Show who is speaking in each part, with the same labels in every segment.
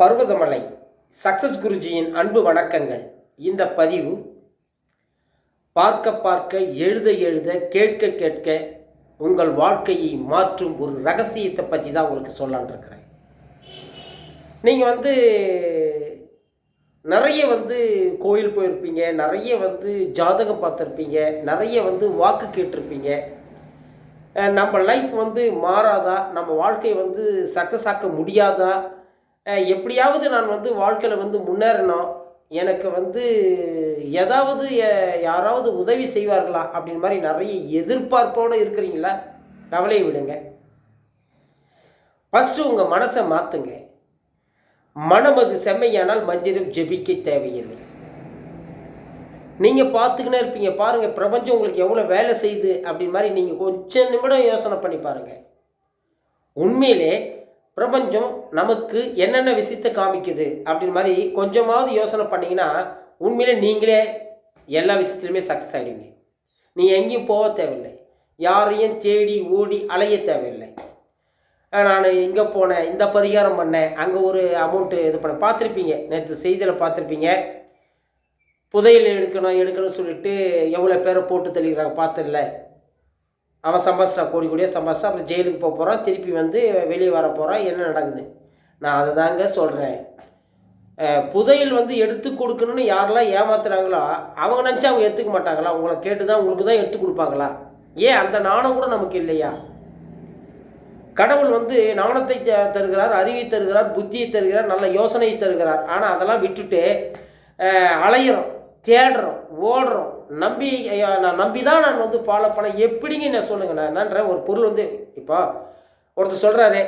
Speaker 1: Parvathamalai success குருஜியின் அன்பு வணக்கங்கள். இந்த பதிவு பார்க்க பார்க்க எழுத எழுத கேட்க கேட்க உங்கள் வாழ்க்கையை மாற்றும் ஒரு ரகசியத்தை பற்றி தான் உங்களுக்கு சொல்லலான்ருக்குறேன் நீங்கள் வந்து நிறைய வந்து கோயில் போயிருப்பீங்க நிறைய வந்து ஜாதகம் பார்த்துருப்பீங்க நிறைய வந்து வாக்கு கேட்டிருப்பீங்க. நம்ம லைஃப் வந்து மாறாதா? நம்ம வாழ்க்கை வந்து சக்ஸஸ் ஆக்க முடியாதா? எப்படியாவது நான் வந்து வாழ்க்கையில் வந்து முன்னேறணும். எனக்கு வந்து ஏதாவது யாராவது உதவி செய்வார்களா அப்படின்னு மாதிரி நிறைய எதிர்பார்ப்போடு இருக்கிறீங்களா? கவலையை விடுங்க. ஃபஸ்ட்டு உங்கள் மனசை மாற்றுங்க மனமது செம்மையானால் மந்திரம் ஜெபிக்க தேவையில்லை. நீங்கள் பார்த்துக்கினே இருப்பீங்க. பாருங்கள் பிரபஞ்சம் உங்களுக்கு எவ்வளோ வேலை செய்யுது அப்படின்னு மாதிரி நீங்கள் கொஞ்சம் நிமிடம் யோசனை பண்ணி பாருங்கள் உண்மையிலே பிரபஞ்சம் நமக்கு என்னென்ன விஷயத்தை காமிக்குது அப்படின்னு மாதிரி கொஞ்சமாவது யோசனை பண்ணீங்கன்னா உண்மையிலே நீங்களே எல்லா விஷயத்துலையுமே சக்ஸஸ் ஆகிடுவீங்க நீ எங்கேயும் போக தேவையில்லை. யாரையும் தேடி ஓடி அலைய தேவையில்லை. நான் இங்கே போனேன் இந்த பரிகாரம் பண்ணேன் அங்கே ஒரு அமௌண்ட்டு இது பண்ண பார்த்துருப்பீங்க. நேற்று செய்தியில் பார்த்துருப்பீங்க. புதையல் எடுக்கணும் எடுக்கணும்னு சொல்லிட்டு எவ்வளோ பேரை போட்டு தெளிக்கிறாங்க பார்த்துல அவன் சம்பாதிச்சிட்டான் கோடி கோடியாக சம்பாதிச்சா அப்புறம் ஜெயிலுக்கு போக போகிறான் திருப்பி வந்து வெளியே வர போகிறான் என்ன நடக்குது? நான் அதை தாங்க சொல்கிறேன் புதையல் வந்து எடுத்து கொடுக்கணும்னு யாரெல்லாம் ஏமாத்துறாங்களோ அவங்க நினச்சா அவங்க எடுத்துக்க மாட்டாங்களா? உங்களை கேட்டு தான் உங்களுக்கு தான் எடுத்து கொடுப்பாங்களா? ஏன் அந்த நாணம் கூட நமக்கு இல்லையா? கடவுள் வந்து நாணத்தை த- தருகிறார் அறிவை தருகிறார் புத்தியை தருகிறார் நல்ல யோசனையை தருகிறார். ஆனால் அதெல்லாம் விட்டுட்டு அலையிறோம் தேடுறோம் ஓடுறோம். நம்பி ஐயா, நான் நம்பி தான் நான் வந்து ஃபாலோ பண்ண எப்படிங்க நான் சொல்லுங்களேன்? ஒரு பொருள் வந்து இப்போ ஒருத்தர் சொல்கிறாரு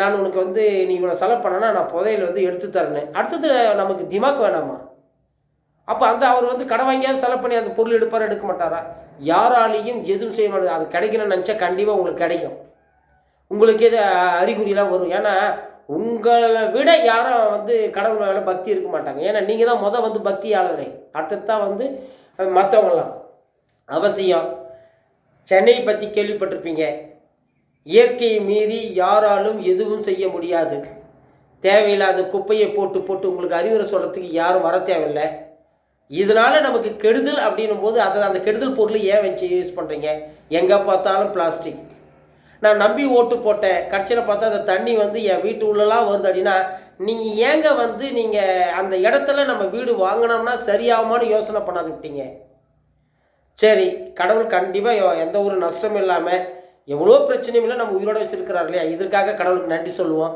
Speaker 1: நான் உனக்கு வந்து நீ இவ்வளோ செலவு பண்ணனா நான் புதையில் வந்து எடுத்து தரேன்னு. அடுத்தது நமக்கு திமாக் வேணாமா? அப்போ அந்த அவர் வந்து கடை வாங்கியாவது செலவு பண்ணி அந்த பொருள் எடுப்பார் எடுக்க மாட்டாரா? யாராலையும் எதுவும் செய்ய மாட்டாங்க அது கிடைக்கணும்னு நினச்சா கண்டிப்பாக உங்களுக்கு கிடைக்கும். உங்களுக்கு எது அறிகுறியெலாம் அறிகுறியெல்லாம் வரும். ஏன்னா உங்களை விட யாரும் வந்து கடவுள் மேலே பக்தி இருக்க மாட்டாங்க. ஏன்னா நீங்கள் தான் மொதல் வந்து பக்தியாளரே. அடுத்தது தான் வந்து மற்றவங்களாம் அவசியம். சென்னை பற்றி கேள்விப்பட்டிருப்பீங்க. இயற்கையை மீறி யாராலும் எதுவும் செய்ய முடியாது. தேவையில்லாத குப்பையை போட்டு போட்டு உங்களுக்கு அறிவுரை சொல்கிறதுக்கு யாரும் வர தேவையில்லை. இதனால நமக்கு கெடுதல் அப்படின்னும் போது அதை அந்த கெடுதல் பொருளை ஏன் வச்சு யூஸ் பண்ணுறீங்க எங்கே பார்த்தாலும் பிளாஸ்டிக் நான் நம்பி ஓட்டு போட்டேன். கடைசியில் பார்த்தா அந்த தண்ணி வந்து என் வீட்டு உள்ளலாம் வருது அப்படின்னா நீங்கள் ஏங்க வந்து நீங்கள் அந்த இடத்துல நம்ம வீடு வாங்கினோம்னா சரியாகுமான்னு யோசனை பண்ணாது விட்டீங்க சரி கடவுள் கண்டிப்பாக எந்த ஒரு நஷ்டமும் இல்லாமல் எவ்வளோ பிரச்சனையும் இல்லை நம்ம உயிரோட வச்சுருக்கிறார் இல்லையா? இதற்காக கடவுளுக்கு நன்றி சொல்லுவோம்.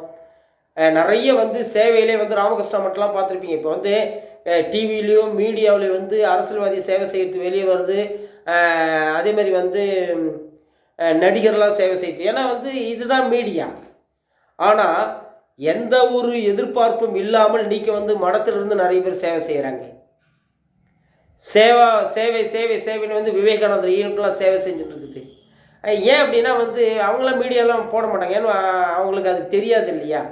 Speaker 1: நிறைய வந்து சேவையிலே வந்து ராமகிருஷ்ணா மட்டும்லாம் பார்த்துருப்பீங்க. இப்போ வந்து டிவிலையும் மீடியாவிலையும் வந்து அரசியல்வாதி சேவை செய்யறது வெளியே வருது. அஹ் அதே மாதிரி வந்து நடிகர்லாம் சேவை செய்யுது ஏன்னா வந்து இதுதான் மீடியா. ஆனால் எந்த ஒரு எதிர்பார்ப்பும் இல்லாமல் நீங்கள் வந்து மடத்திலிருந்து நிறைய பேர் சேவை செய்கிறாங்க சேவா சேவை சேவை சேவைன்னு வந்து விவேகானந்தர் ஈனுக்கெல்லாம் சேவை செஞ்சுட்டு இருக்குது. ஏன் அப்படின்னா வந்து அவங்களாம் மீடியாலாம் போட மாட்டாங்க. ஏன்னா அவங்களுக்கு அது தெரியாது இல்லையா?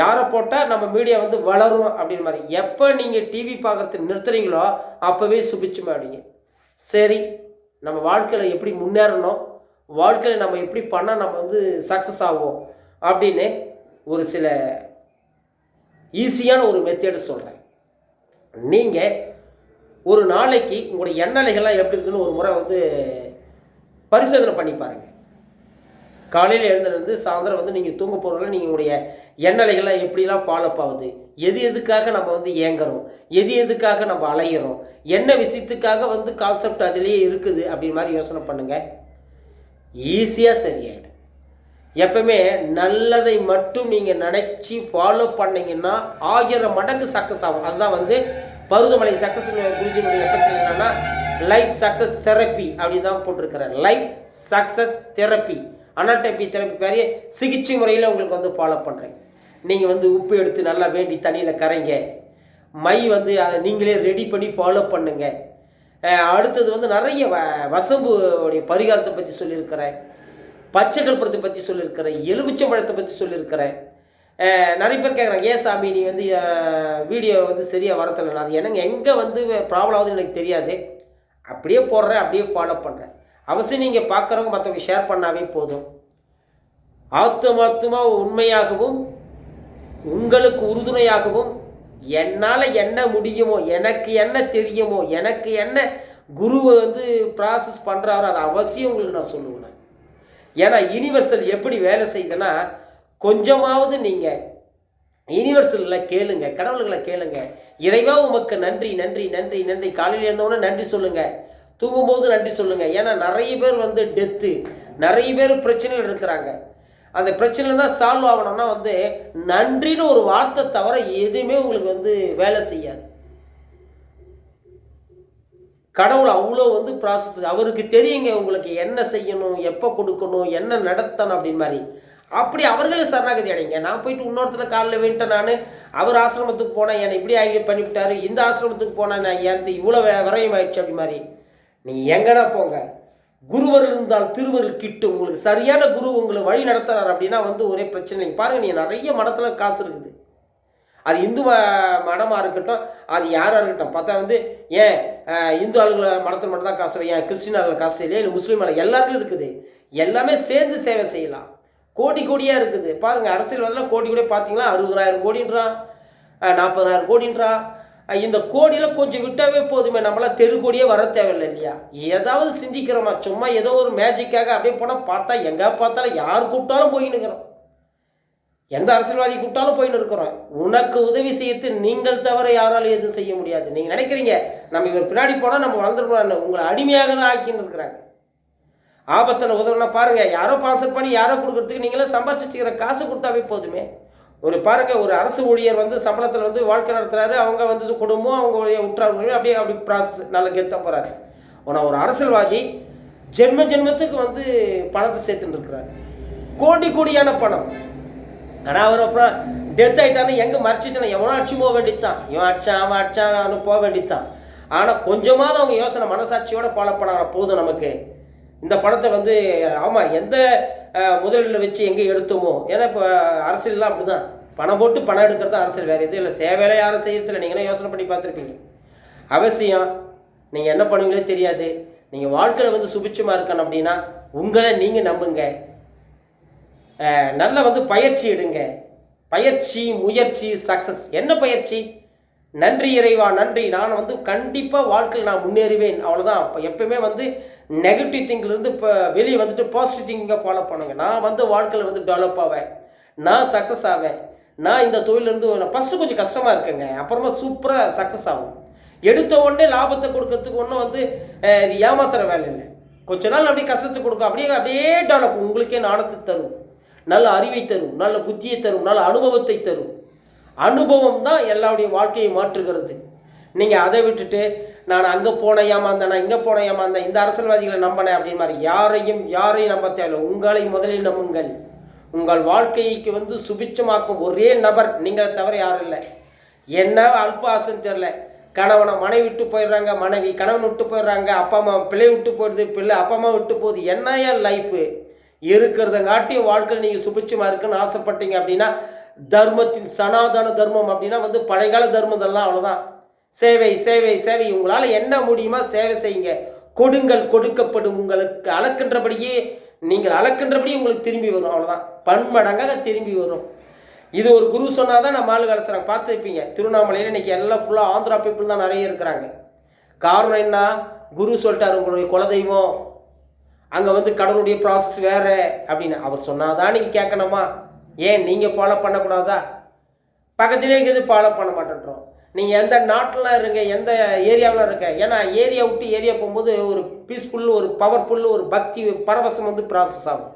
Speaker 1: யாரை போட்டால் நம்ம மீடியா வந்து வளரும் அப்படின்னு மாதிரி. எப்போ நீங்கள் டிவி பார்க்குறது நிறுத்துறீங்களோ அப்போவே சுபிச்சு சரி நம்ம வாழ்க்கையில் எப்படி முன்னேறணும்? வாழ்க்கையில் நம்ம எப்படி பண்ணால் நம்ம வந்து சக்ஸஸ் ஆகும் அப்படின்னு ஒரு சில ஈஸியான ஒரு மெத்தேடு சொல்கிறேன் நீங்கள் ஒரு நாளைக்கு உங்களுடைய எண்ணலைகள்லாம் எப்படி இருக்குன்னு ஒரு முறை வந்து பரிசோதனை பண்ணி பாருங்கள் காலையில் எழுந்திருந்து சாயந்தரம் வந்து நீங்கள் தூங்க போகிறதுல நீங்கள் உங்களுடைய எண்ணலைகள்லாம் எப்படிலாம் ஃபாலோப் ஆகுது? எது எதுக்காக நம்ம வந்து ஏங்குறோம்? எது எதுக்காக நம்ம அலையிறோம்? என்ன விஷயத்துக்காக வந்து கான்செப்ட் அதிலேயே இருக்குது அப்படின்னு மாதிரி யோசனை பண்ணுங்கள் ஈஸியாக சரியாயிடும். எப்பவுமே நல்லதை மட்டும் நீங்கள் நினச்சி ஃபாலோ பண்ணீங்கன்னா ஆயிரம் மடங்கு சக்ஸஸ் ஆகும். அதுதான் வந்து பருவமலை சக்ஸஸ் குருஜினுடைய எஃபெக்ட் என்னன்னா லைஃப் சக்ஸஸ் தெரப்பி அப்படின்னு தான் போட்டிருக்கிறேன். லைஃப் சக்ஸஸ் தெரப்பி அனாட்டபி தெரப்பி பெரிய சிகிச்சை முறையில் உங்களுக்கு வந்து ஃபாலோ பண்ணுறேன் நீங்கள் வந்து உப்பு எடுத்து நல்லா வேண்டி தண்ணியில் கரைங்க. மை வந்து அதை நீங்களே ரெடி பண்ணி ஃபாலோ பண்ணுங்கள் அடுத்தது வந்து நிறைய வ வசம்பு உடைய பரிகாரத்தை பற்றி சொல்லியிருக்கிறேன். பச்சை கற்பூரத்தை பற்றி சொல்லியிருக்கிறேன் எலுமிச்சை பழத்தை பற்றி சொல்லியிருக்கிறேன். நிறைய பேர் கேட்குறாங்க ஏன் சாமி நீ வந்து வீடியோ வந்து சரியாக வரத்தில்லை அது எனக்கு எங்கே வந்து ப்ராப்ளம் ஆகுதுன்னு எனக்கு தெரியாது. அப்படியே போடுறேன் அப்படியே ஃபாலோ பண்ணுறேன் அவசியம் நீங்கள் பார்க்குறவங்க மற்றவங்க ஷேர் பண்ணாவே போதும். ஆத்துமாத்துமா உண்மையாகவும் உங்களுக்கு உறுதுணையாகவும் என்னால் என்ன முடியுமோ எனக்கு என்ன தெரியுமோ எனக்கு என்ன குருவை வந்து ப்ராசஸ் பண்ணுறாரோ அது அவசியம் உங்களுக்கு நான் சொல்லுவேன் ஏன்னா யூனிவர்சல் எப்படி வேலை செய்யுதுன்னா கொஞ்சமாவது நீங்கள் யூனிவர்சலில் கேளுங்க கடவுள்களை கேளுங்க. இறைவா உமக்கு நன்றி நன்றி நன்றி நன்றி. காலையில் இருந்தவொடனே நன்றி சொல்லுங்கள் தூங்கும்போது நன்றி சொல்லுங்கள் ஏன்னா நிறைய பேர் வந்து டெத்து நிறைய பேர் பிரச்சனைகள் இருக்கிறாங்க. அந்த பிரச்சனை தான் சால்வ் ஆகணும்னா வந்து நன்றின்னு ஒரு வார்த்தை தவிர எதுவுமே உங்களுக்கு வந்து வேலை செய்யாது. கடவுள் அவ்வளோ வந்து ப்ராசஸ் அவருக்கு தெரியுங்க உங்களுக்கு என்ன செய்யணும் எப்போ கொடுக்கணும் என்ன நடத்தணும் அப்படின்னு மாதிரி. அப்படி அவர்களே சரணாகதி அடைங்க. நான் போயிட்டு இன்னொருத்தர் காலில் வேண்டேன் நான். அவர் ஆசிரமத்துக்கு போனேன் என்னை இப்படி ஆகி பண்ணிவிட்டாரு. இந்த ஆசிரமத்துக்கு போனேன் நான் என் இவ்வளோ விரயம் ஆயிடுச்சு அப்படி மாதிரி. நீங்கள் எங்கன்னா போங்க? குருவர் இருந்தால் திருவருள் கிட்டு உங்களுக்கு சரியான குரு உங்களை வழி நடத்துறாரு அப்படின்னா வந்து ஒரே பிரச்சனை. பாருங்கள் பாருங்க நீ நிறைய மடத்தில் காசு இருக்குது. அது இந்து மடமாக இருக்கட்டும் அது யாராக இருக்கட்டும் பார்த்தா வந்து ஏன் இந்து ஆளுகளை மடத்தில் மட்டும் தான் காசு இல்லை, ஏன் கிறிஸ்டின் ஆளுகள் காசு இல்லையா இல்லை முஸ்லீம் ஆளுங்க எல்லாருக்கும் இருக்குது. எல்லாமே சேர்ந்து சேவை செய்யலாம். கோடி கோடியாக இருக்குது. பாருங்கள் அரசியல்வாதிலாம் கோடி கோடியாக பார்த்தீங்களா? அறுபதாயிரம் கோடின்றான் நாற்பதாயிரம் கோடின்றான். இந்த கோடியில் கொஞ்சம் விட்டாவே போதுமே நம்மளாம் தெரு கோடியே வர தேவையில்லை இல்லையா? ஏதாவது சிந்திக்கிறோமா? சும்மா ஏதோ ஒரு மேஜிக்காக அப்படியே போனால் பார்த்தா எங்கே பார்த்தாலும் யார் கூப்பிட்டாலும் போயின்னு இருக்கிறோம். எந்த அரசியல்வாதி கூப்பிட்டாலும் போயின்னு இருக்கிறோம். உனக்கு உதவி செய்யறது நீங்கள் தவிர யாராலும் எதுவும் செய்ய முடியாது. நீங்கள் நினைக்கிறீங்க நம்ம இவர் பின்னாடி போனால் நம்ம வளர்ந்துருக்கோம் உங்களை அடிமையாக தான் ஆக்கின்னு இருக்கிறாங்க. ஆபத்தில் உதவுனா பாருங்கள் யாரோ ஸ்பான்சர் பண்ணி யாரோ கொடுக்குறதுக்கு நீங்களே சம்பாதிச்சுக்கிற காசு கொடுத்தாவே போதுமே. ஒரு பாருங்க ஒரு அரசு ஊழியர் வந்து சம்பளத்தில் வந்து வாழ்க்கை நடத்துறாரு அவங்க வந்து குடும்பம் அவங்க உற்றார் அப்படியே அப்படி ப்ராசஸ் நல்ல கெத்த போகிறாரு ஆனால் ஒரு அரசியல்வாதி ஜென்ம ஜென்மத்துக்கு வந்து பணத்தை சேர்த்துட்டு இருக்கிறாரு. கோடி கோடியான பணம். ஆனால் அவர் அப்புறம் டெத் ஆகிட்டானு எங்கே மறைச்சிச்சுன்னா எவனோ அடிச்சு போக வேண்டியதுதான் இவன் அடிச்சான் அவன் அடிச்சான் அவனு போக வேண்டியதுதான் ஆனால் கொஞ்சமாவது அவங்க யோசனை மனசாட்சியோடு ஃபாலோ பண்ணாங்க போதும் நமக்கு. இந்த பணத்தை வந்து ஆமாம் எந்த அஹ், வச்சு எங்கே எடுத்தோமோ? ஏன்னா இப்போ அரசியல்லாம் அப்படி தான் பணம் போட்டு பணம் எடுக்கிறது தான் அரசியல் வேறு எதுவும் இல்லை. சேவையில யாரும் செய்யறதில்ல. நீங்களும் யோசனை பண்ணி பார்த்துருப்பீங்க. அவசியம் நீங்கள் என்ன பண்ணுவீங்களே தெரியாது. நீங்கள் வாழ்க்கையில் வந்து சுபிச்சமாக இருக்கணும் அப்படின்னா உங்களை நீங்கள் நம்புங்க. நல்ல வந்து பயிற்சி எடுங்க. பயிற்சி முயற்சி சக்ஸஸ் என்ன பயிற்சி? நன்றி இறைவா நன்றி. நான் வந்து கண்டிப்பாக வாழ்க்கையில் நான் முன்னேறுவேன். அவ்வளோதான் அப்போ எப்பயுமே வந்து நெகட்டிவ் திங்கிலேருந்து இப்போ வெளியே வந்துட்டு பாசிட்டிவ் திங்கிங்கை ஃபாலோ பண்ணுங்க. நான் வந்து வாழ்க்கையில் வந்து டெவலப் ஆவேன். நான் சக்ஸஸ் ஆவேன். நான் இந்த தொழிலேருந்து ஃபஸ்ட்டு கொஞ்சம் கஷ்டமாக இருக்குங்க. அப்புறமா சூப்பராக சக்ஸஸ் ஆகும். எடுத்த உடனே லாபத்தை கொடுக்கறதுக்கு ஒன்றும் வந்து இது ஏமாத்துற வேலை இல்லை. கொஞ்ச நாள் அப்படியே கஷ்டத்தை கொடுக்கும். அப்படியே அப்படியே டெவலப் உங்களுக்கே நாணத்தை தரும். நல்ல அறிவை தரும் நல்ல புத்தியை தரும் நல்ல அனுபவத்தை தரும். அனுபவம் தான் எல்லாருடைய வாழ்க்கையை மாற்றுகிறது. நீங்கள் அதை விட்டுட்டு நான் அங்கே போனேன் ஏமாந்தேன் நான் இங்கே போன ஏமாந்தேன் இந்த அரசியல்வாதிகளை நம்பினேன் அப்படின்னு மாதிரி யாரையும் யாரையும் நம்ப தேவையில்லை உங்களை முதலில் நம்புங்கள். உங்கள் வாழ்க்கைக்கு வந்து சுபிச்சமாக்கும் ஒரே நபர் நீங்களை தவிர யாரும் இல்லை. என்ன அல்பாசைன்னு தெரில கணவனை மனைவி விட்டு போயிடுறாங்க மனைவி கணவன் விட்டு போயிடுறாங்க அப்பா அம்மா பிள்ளை விட்டு போயிடுது பிள்ளை அப்பா அம்மா விட்டு போகுது. என்ன ஏன் லைஃபு இருக்கிறதங்காட்டியும் வாழ்க்கையில் நீங்கள் சுபிட்சமாக இருக்குன்னு ஆசைப்பட்டீங்க அப்படின்னா தர்மத்தின் சனாதன தர்மம் அப்படின்னா வந்து பழையகால தர்மதெல்லாம் அவ்வளோதான் சேவை சேவை சேவை. உங்களால் என்ன முடியுமா சேவை செய்யுங்க. கொடுங்கள் கொடுக்கப்படும். உங்களுக்கு அளக்கின்றபடியே நீங்கள் அளக்கின்றபடியே உங்களுக்கு திரும்பி வரும். அவ்வளோதான் பன்மடங்காக திரும்பி வரும். இது ஒரு குரு சொன்னால் தான் நம்ம ஆளு வேலை செய்கிறாங்க பார்த்துருப்பீங்க. திருவண்ணாமலையில் இன்றைக்கி எல்லாம் ஃபுல்லாக ஆந்திரா பீப்புள் தான் நிறைய இருக்கிறாங்க. காரணம் என்ன? குரு சொல்லிட்டார் உங்களுடைய குலதெய்வம். அங்கே வந்து கடவுளுடைய ப்ராசஸ் வேறு அப்படின்னு அவர் சொன்னாதான் நீங்கள் கேட்கணுமா? ஏன் நீங்கள் ஃபாலோ பண்ணக்கூடாதா? பக்கத்துலேயே இருக்குது ஃபாலோ பண்ண மாட்டேன்றோம். நீங்கள் எந்த நாட்டில் இருங்க எந்த ஏரியாவில் இருக்க ஏன்னா ஏரியா விட்டு ஏரியா போகும்போது ஒரு பீஸ்ஃபுல் ஒரு பவர்ஃபுல் ஒரு பக்தி பரவசம் வந்து ப்ராசஸ் ஆகும்.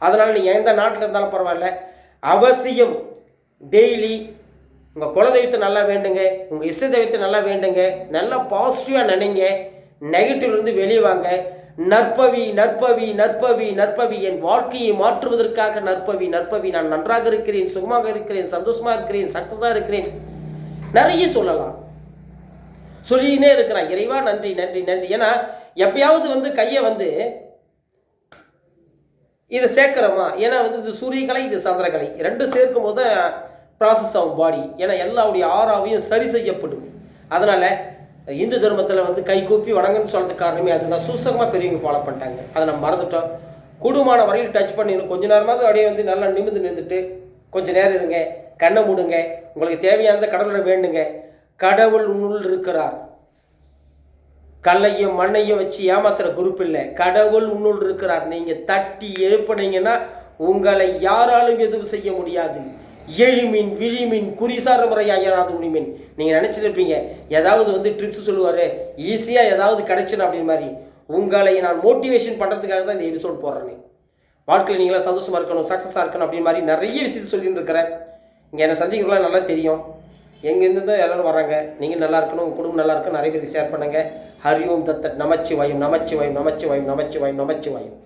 Speaker 1: அதனால் நீங்கள் எந்த நாட்டில் இருந்தாலும் பரவாயில்ல. அவசியம் டெய்லி உங்கள் குலதெய்வத்தை நல்லா வேண்டுங்க உங்கள் இஷ்ட தெய்வத்தை நல்லா வேண்டுங்க நல்லா பாசிட்டிவாக நினைங்க நெகட்டிவ்லேருந்து வெளியே வாங்க. நற்பவி நற்பவி நற்பவி நற்பவி என் வாழ்க்கையை மாற்றுவதற்காக நற்பவி நற்பவி. நான் நன்றாக இருக்கிறேன் சுகமாக இருக்கிறேன் சந்தோஷமாக இருக்கிறேன் சக்ஸஸாக இருக்கிறேன். நிறைய சொல்லலாம். சொல்லினே இருக்கிறான். இறைவா நன்றி நன்றி நன்றி. ஏன்னா எப்பயாவது வந்து கையை வந்து இதை சேர்க்கிறோமா? ஏன்னா வந்து இது சூரியகலை இது சந்திரகலை. ரெண்டும் சேர்க்கும் போது ப்ராசஸ் ஆகும் பாடி ஏன்னா எல்லாருடைய ஆறாவையும் சரி செய்யப்படும். அதனால் இந்து தர்மத்தில் வந்து கை கூப்பி வணங்கன்னு சொல்கிறதுக்கு காரணமே அதுதான். சூசகமாக பெரியவங்க ஃபாலோ பண்ணிட்டாங்க. அதை நம்ம மறந்துட்டோம். கூடுமான வரையில் டச் பண்ணிடணும் கொஞ்ச நேரமாவது அப்படியே வந்து நல்லா நிமிந்து நின்றுட்டு கொஞ்ச நேரம் இருங்க கண்ணை மூடுங்க உங்களுக்கு தேவையானதை கடவுளை வேண்டுங்க. கடவுள் உன்னுள் இருக்கிறார். கல்லையும் மண்ணையும் வச்சு ஏமாத்துற குரூப் இல்லை. கடவுள் உன்னுள் இருக்கிறார். நீங்கள் தட்டி எழுப்புனீங்கன்னா உங்களை யாராலும் எதுவும் செய்ய முடியாது. எழிமின் விழிமின் குறிசார முறை ஐயனாது மீன் நீங்கள் நினச்சிருப்பீங்க ஏதாவது வந்து ட்ரிப்ஸ் சொல்லுவார் ஈஸியாக ஏதாவது கிடைச்சிடும் அப்படின்னு மாதிரி. உங்களை நான் மோட்டிவேஷன் பண்ணுறதுக்காக தான் இந்த எபிசோட் போடுறேன். வாழ்க்கையில் நீங்களாம் சந்தோஷமாக இருக்கணும் சக்ஸஸாக இருக்கணும் அப்படின்னு மாதிரி நிறைய விஷயத்தை சொல்லிட்டு இருக்கிறேன். இங்கே என்னை சந்திக்கலாம் நல்லா தெரியும். எங்கேருந்து எல்லோரும் வராங்க நீங்கள் நல்லா இருக்கணும் உங்கள் குடும்பம் நல்லா இருக்கணும் நிறைய பேருக்கு ஷேர் பண்ணுங்கள் ஹரிஓம் தத்தட் நமச்சிவாயும் நமச்சிவாயும் நமச்சிவாயும் நமச்சிவாயும் நமச்சிவாயும்.